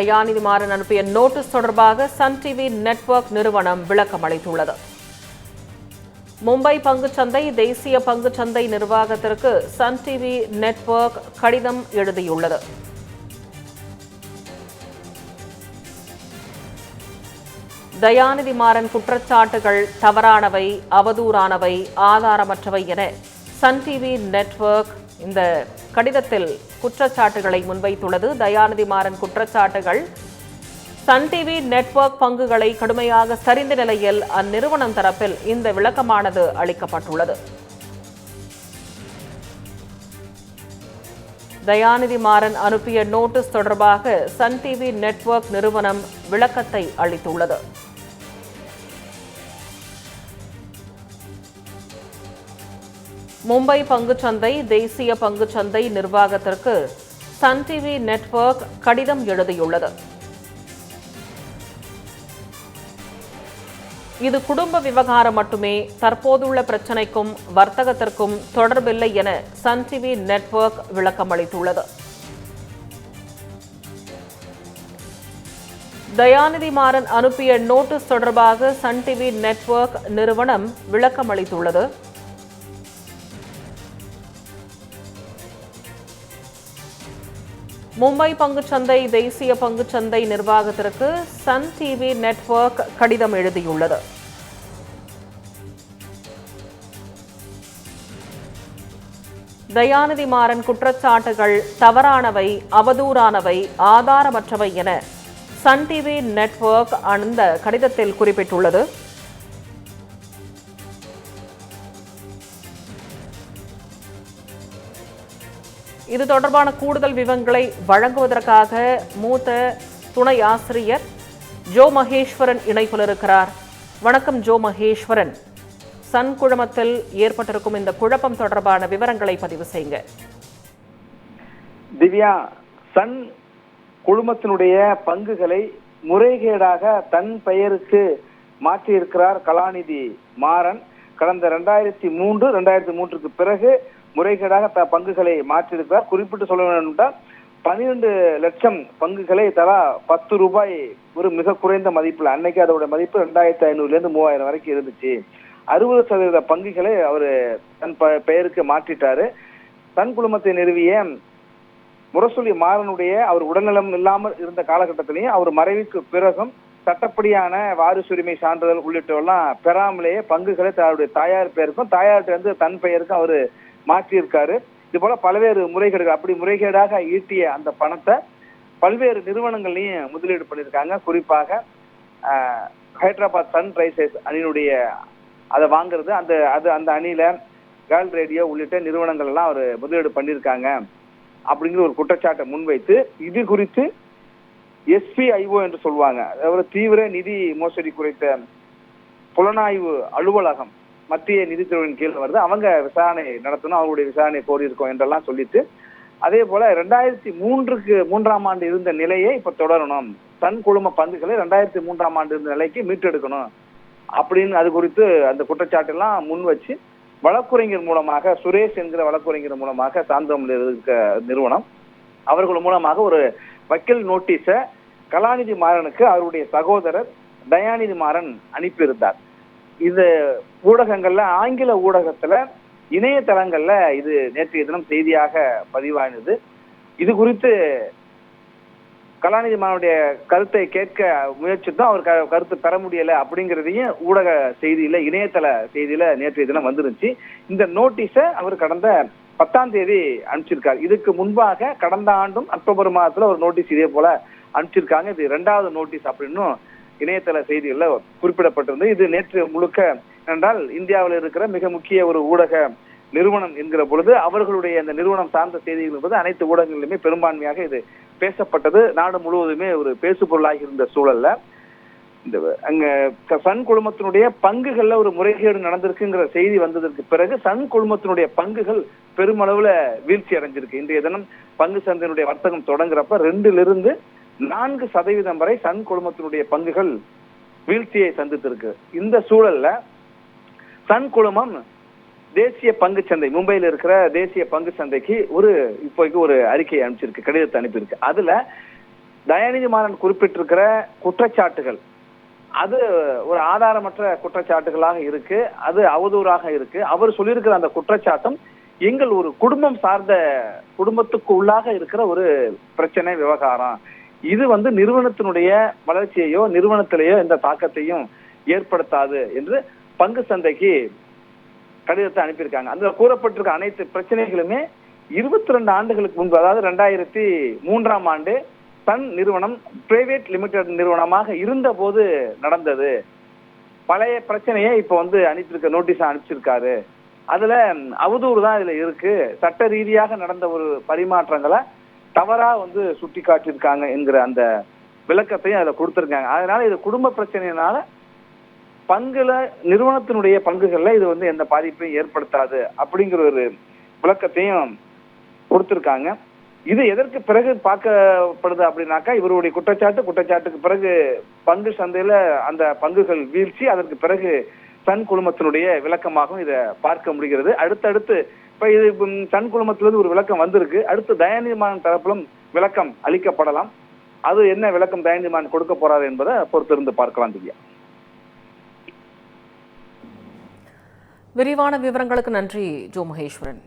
தயாநிதிமாறன் அனுப்பிய நோட்டீஸ் தொடர்பாக Sun TV network நிறுவனம் விளக்கம் அளித்துள்ளது. மும்பை பங்குச்சந்தை தேசிய பங்குச்சந்தை நிர்வாகத்திற்கு சன் டிவி நெட்வொர்க் கடிதம் எழுதியுள்ளது. தயாநிதி மாறன் குற்றச்சாட்டுகள் தவறானவை அவதூறானவை ஆதாரமற்றவை என சன் டிவி நெட்வொர்க் இந்த கடிதத்தில் குற்றச்சாட்டுகளை முன்வைத்துள்ளது. தயாநிதி மாறன் குற்றச்சாட்டுகள் சன் டிவி நெட்வொர்க் பங்குகளை கடுமையாக சரிந்த நிலையில் அந்நிறுவனம் தரப்பில் இந்த விளக்கமானது அளிக்கப்பட்டுள்ளது. தயாநிதி மாறன் அனுப்பிய நோட்டீஸ் தொடர்பாக சன் டிவி நெட்வொர்க் நிறுவனம் விளக்கத்தை அளித்துள்ளது. மும்பை பங்குச்சந்தை தேசிய பங்குச்சந்தை நிர்வாகத்திற்கு சன் டிவி நெட்வொர்க் கடிதம் எழுதியுள்ளது. இது குடும்ப விவகாரம் மட்டுமே தற்போதுள்ள பிரச்சினைக்கும் வர்த்தகத்திற்கும் தொடர்பில்லை என சன் டிவி நெட்வொர்க் விளக்கம் அளித்துள்ளது. தயாநிதி மாறன் அனுப்பிய நோட்டீஸ் தொடர்பாக சன் டிவி நெட்வொர்க் நிறுவனம் விளக்கம் மும்பை பங்குச்சந்தை தேசிய பங்குச்சந்தை நிர்வாகத்திற்கு சன் டிவி நெட்வொர்க் கடிதம் எழுதியுள்ளது. தயாநிதி மாறன் குற்றச்சாட்டுகள் தவறானவை அவதூறானவை ஆதாரமற்றவை என சன் டிவி நெட்வொர்க் அந்த கடிதத்தில் குறிப்பிட்டுள்ளது. இது தொடர்பான கூடுதல் விவரங்களை வழங்குவதற்காக மூத்த துணை ஆசிரியர் ஜோ மகேஸ்வரன் இணைப்பில் இருக்கிறார். வணக்கம் ஜோ மகேஸ்வரன். சன் குழுமத்தில் ஏற்பட்டிருக்கும் இந்த குழப்பம் தொடர்பான விவரங்களை பதிவு செய்யுங்க. திவ்யா சன் குழுமத்தினுடைய பங்குகளை முறைகேடாக தன் பெயருக்கு மாற்றியிருக்கிறார் கலாநிதி மாறன். கடந்த ரெண்டாயிரத்தி மூன்று ரெண்டாயிரத்தி மூன்றுக்கு பிறகு முறைகேடாக த பங்குகளை மாற்றியிருக்கிறார். குறிப்பிட்டு சொல்ல வேண்டும் என்றால் பன்னிரண்டு லட்சம் பங்குகளை தலா பத்து ரூபாய் ஒரு மிக குறைந்த மதிப்புல அன்னைக்கு அதோட மதிப்பு ரெண்டாயிரத்தி ஐநூறுல இருந்து மூவாயிரம் வரைக்கும் இருந்துச்சு. அறுபது சதவீத பங்குகளை அவர் தன் ப- பெயருக்கு மாற்றிட்டாரு. தன் குழுமத்தை நிறுவிய முரசொலி மாறனுடைய அவர் உடல்நலம் இல்லாமல் இருந்த காலகட்டத்திலையும் அவர் மறைவுக்கு பிறகும் சட்டப்படியான வாரிசுரிமை சான்றிதழ் உள்ளிட்டவெல்லாம் பெறாமலேயே பங்குகளை தன்னுடைய தாயார் பெயருக்கும் தாயார்கிட்ட இருந்து தன் பெயருக்கும் அவர் மாற்றியிருக்காரு. இது போல பல்வேறு முறைகேடுகள் அப்படி முறைகேடாக ஈட்டிய அந்த பணத்தை பல்வேறு நிறுவனங்கள்லையும் முதலீடு பண்ணியிருக்காங்க. குறிப்பாக ஹைதராபாத் சன்ரைசர்ஸ் அணியினுடைய அதை வாங்குறது அந்த அது அந்த அணியில கேர்ள் ரேடியோ உள்ளிட்ட நிறுவனங்கள் எல்லாம் அவர் முதலீடு பண்ணியிருக்காங்க. அப்படிங்கிற ஒரு குற்றச்சாட்டை முன்வைத்து இது குறித்து எஸ்பிஐஓ என்று சொல்லுவாங்க. அதாவது தீவிர நிதி மோசடி குறித்த புலனாய்வு அலுவலகம் மத்திய நிதித்துறையின் கீழ் வருது. அவங்க விசாரணை நடத்தணும். அவங்களுடைய விசாரணை கோரியிருக்கோம் என்றெல்லாம் சொல்லிட்டு. அதே போல ரெண்டாயிரத்தி மூன்றுக்கு மூன்றாம் ஆண்டு இருந்த நிலையை இப்ப தொடரணும். தன் குழும பந்துகளை ரெண்டாயிரத்தி மூன்றாம் ஆண்டு இருந்த நிலைக்கு மீட்டெடுக்கணும். அப்படின்னு அது குறித்து அந்த குற்றச்சாட்டெல்லாம் முன் வச்சு வழக்குரைஞர் மூலமாக சுரேஷ் என்கிற வழக்குரைஞர் மூலமாக சாந்தோமில் இருக்க நிறுவனம் அவர்கள் மூலமாக ஒரு வக்கீல் நோட்டீஸை கலாநிதி மாறனுக்கு அவருடைய சகோதரர் தயாநிதி மாறன் அனுப்பியிருந்தார். இது ஊடகங்கள்ல ஆங்கில ஊடகத்துல இணையதளங்கள்ல இது நேற்றைய தினம் செய்தியாக பதிவானது. இது குறித்து கலாநிதி மாறனுடைய கருத்தை கேட்க முயற்சித்தோம். அவர் கருத்து பெற முடியல அப்படிங்கிறதையும் ஊடக செய்தியில இணையதள செய்தியில நேற்றைய தினம் வந்துருந்துச்சு. இந்த நோட்டீஸை அவர் கடந்த பத்தாம் தேதி அனுப்பிச்சிருக்காரு. இதுக்கு முன்பாக கடந்த ஆண்டும் அக்டோபர் மாதத்துல ஒரு நோட்டீஸ் இதே போல அனுப்பிச்சிருக்காங்க. இது இரண்டாவது நோட்டீஸ் அப்படின்னும் இணையதள செய்திகள்ல குறிப்பிடப்பட்டிருந்தது இது நேற்று முழுக்க என்றால் இந்தியாவில் இருக்கிற மிக முக்கிய ஒரு ஊடக நிறுவனம் என்கிற பொழுது அவர்களுடைய அந்த நிறுவனம் சார்ந்த செய்திகள் என்பது அனைத்து ஊடகங்களிலுமே பெரும்பான்மையாக இது பேசப்பட்டது. நாடு முழுவதுமே ஒரு பேசு பொருளாகி இருந்த சூழல்ல. இந்த அங்க சன் குழுமத்தினுடைய பங்குகள்ல ஒரு முறைகேடு நடந்திருக்குங்கிற செய்தி வந்ததற்கு பிறகு சன் குழுமத்தினுடைய பங்குகள் பெருமளவுல வீழ்ச்சி அடைஞ்சிருக்கு இன்றைய தினம் பங்கு சந்தையினுடைய வர்த்தகம் தொடங்குறப்ப ரெண்டுல இருந்து நான்கு சதவீதம் வரை சன் குழுமத்தினுடைய பங்குகள் வீழ்ச்சியை சந்தித்திருக்கு. இந்த சூழல்ல சன் குழுமம் தேசிய பங்கு சந்தை மும்பையில் இருக்கிற தேசிய பங்கு சந்தைக்கு ஒரு இப்போதைக்கு ஒரு அறிக்கையை அனுப்பிச்சிருக்கு கடிதத்தை அனுப்பியிருக்கு. அதுல தயாநிதி மாறன் குறிப்பிட்டிருக்கிற குற்றச்சாட்டுகள் அது ஒரு ஆதாரமற்ற குற்றச்சாட்டுகளாக இருக்கு அது அவதூறாக இருக்கு. அவர் சொல்லியிருக்கிற அந்த குற்றச்சாட்டும் எங்கள் ஒரு குடும்பம் சார்ந்த குடும்பத்துக்கு உள்ளாக இருக்கிற ஒரு பிரச்சனை விவகாரம். இது வந்து நிறுவனத்தினுடைய வளர்ச்சியையோ நிறுவனத்திலேயோ எந்த தாக்கத்தையும் ஏற்படுத்தாது என்று பங்கு சந்தைக்கு கடிதத்தை அனுப்பியிருக்காங்க. அதுல கூறப்பட்டிருக்க அனைத்து பிரச்சனைகளுமே இருபத்தி ரெண்டு ஆண்டுகளுக்கு முன்பு அதாவது ரெண்டாயிரத்தி மூன்றாம் ஆண்டு சன் நிறுவனம் பிரைவேட் லிமிடெட் நிறுவனமாக இருந்த போது நடந்தது. பழைய பிரச்சனையை இப்ப வந்து அனுப்பியிருக்க நோட்டீஸ் அனுப்பிச்சிருக்காரு. அதுல அவதூறு தான் இதுல இருக்கு. சட்ட ரீதியாக நடந்த ஒரு பரிமாற்றங்களை தவறா வந்து சுட்டி காட்டியிருக்காங்க என்கிற அந்த விளக்கத்தையும் அதில் கொடுத்துருக்காங்க. அதனால இது குடும்ப பிரச்சனையினால பங்குல நிறுவனத்தினுடைய பங்குகள்ல இது வந்து எந்த பாதிப்பையும் ஏற்படுத்தாது அப்படிங்கிற ஒரு விளக்கத்தையும் கொடுத்துருக்காங்க. இது எதற்கு பிறகு பார்க்கப்படுது அப்படின்னாக்கா இவருடைய குற்றச்சாட்டு குற்றச்சாட்டுக்கு பிறகு பங்கு சந்தையில அந்த பங்குகள் வீழ்ச்சி அதற்கு பிறகு சன் குழுமத்தினுடைய விளக்கமாகவும் இதை பார்க்க முடிகிறது. அடுத்தடுத்து இப்ப இது சன் குழுமத்திலிருந்து ஒரு விளக்கம் வந்திருக்கு. அடுத்து தயாநிதிமான் தரப்பிலும் விளக்கம் அளிக்கப்படலாம். அது என்ன விளக்கம் தயாநிதிமான் கொடுக்க போறாரு என்பதை பொறுத்திருந்து பார்க்கலாம் திவ்யா. விரிவான விவரங்களுக்கு நன்றி ஜோ மகேஸ்வரன்.